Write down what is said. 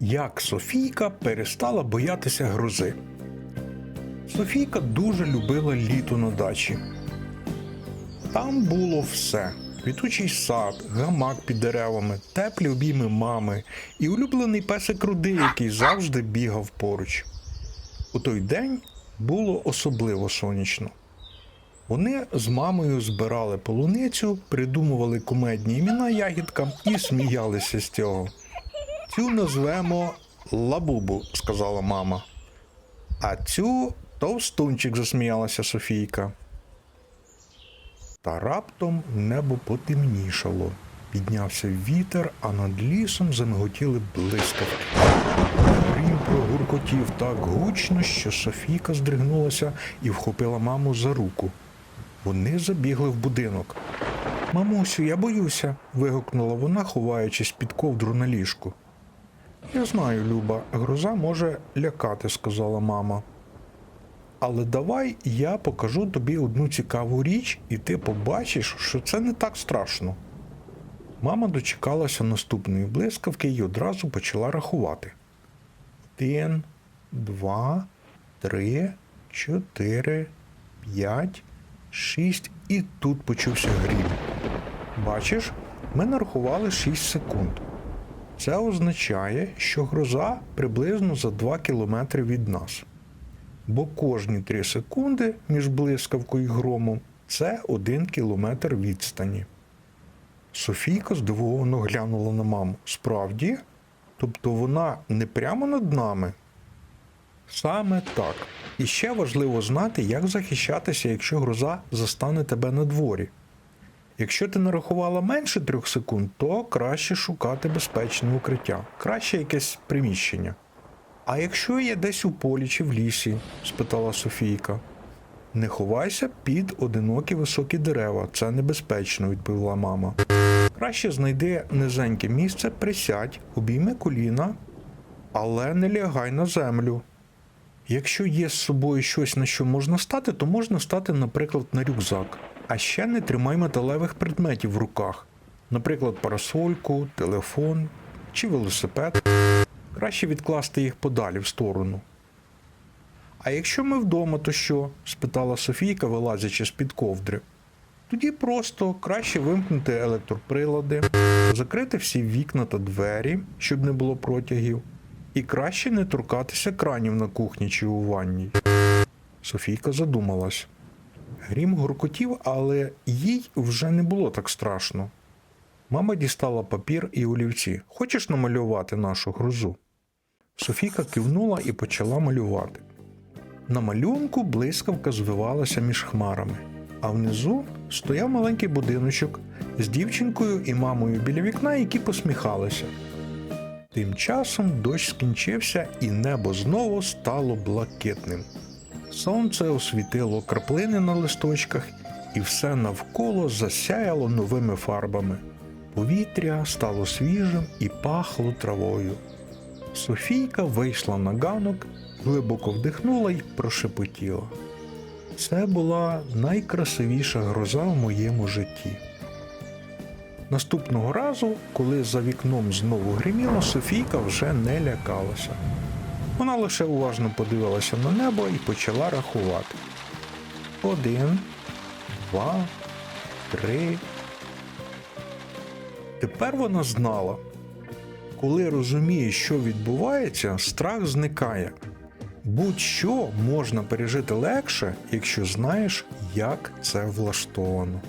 Як Софійка перестала боятися грози. Софійка дуже любила літо на дачі. Там було все: квітучий сад, гамак під деревами, теплі обійми мами і улюблений песик Руди, який завжди бігав поруч. У той день було особливо сонячно. Вони з мамою збирали полуницю, придумували кумедні імена ягідкам і сміялися з цього. Цю назвемо Лабубу, сказала мама. А цю товстунчик засміялася Софійка. Та раптом небо потемнішало. Піднявся вітер, а над лісом замиготіли блискавки. Грім прогуркотів так гучно, що Софійка здригнулася і вхопила маму за руку. Вони забігли в будинок. Мамусю, я боюся. вигукнула вона, ховаючись під ковдру на ліжку. Я знаю, Люба, гроза може лякати, сказала мама. Але давай я покажу тобі одну цікаву річ, і ти побачиш, що це не так страшно. Мама дочекалася наступної блискавки і одразу почала рахувати. Один, два, три, чотири, п'ять, шість, і тут почувся грім. Бачиш, ми нарахували 6 секунд. Це означає, що гроза приблизно за 2 кілометри від нас. Бо кожні 3 секунди між блискавкою і громом це 1 кілометр відстані. Софійка здивовано глянула на маму. Справді? Тобто вона не прямо над нами? Саме так. І ще важливо знати, як захищатися, якщо гроза застане тебе на дворі. Якщо ти нарахувала менше трьох секунд, то краще шукати безпечне укриття, краще якесь приміщення. А якщо я десь у полі чи в лісі? спитала Софійка. Не ховайся під одинокі високі дерева, це небезпечно, відповіла мама. Краще знайди низеньке місце, присядь, обійми коліна, але не лягай на землю. Якщо є з собою щось, на що можна стати, то можна стати, наприклад, на рюкзак. А ще не тримай металевих предметів в руках, наприклад, парасольку, телефон чи велосипед. Краще відкласти їх подалі в сторону. А якщо ми вдома, то що? спитала Софійка, вилазячи з-під ковдри. Тоді просто краще вимкнути електроприлади, закрити всі вікна та двері, щоб не було протягів, і краще не торкатися кранів на кухні чи у ванній. Софійка задумалась. Грім гуркотів, але їй вже не було так страшно. Мама дістала папір і олівці. Хочеш намалювати нашу грозу? Софійка кивнула і почала малювати. На малюнку блискавка звивалася між хмарами, а внизу стояв маленький будиночок з дівчинкою і мамою біля вікна, які посміхалися. Тим часом дощ скінчився, і небо знову стало блакитним. Сонце освітило краплини на листочках, і все навколо засяяло новими фарбами. Повітря стало свіжим і пахло травою. Софійка вийшла на ганок, глибоко вдихнула й прошепотіла. Це була найкрасивіша гроза в моєму житті. Наступного разу, коли за вікном знову гриміло, Софійка вже не лякалася. Вона лише уважно подивилася на небо і почала рахувати. Один, два, три. Тепер вона знала. Коли розумієш, що відбувається, страх зникає. Будь-що можна пережити легше, якщо знаєш, як це влаштовано.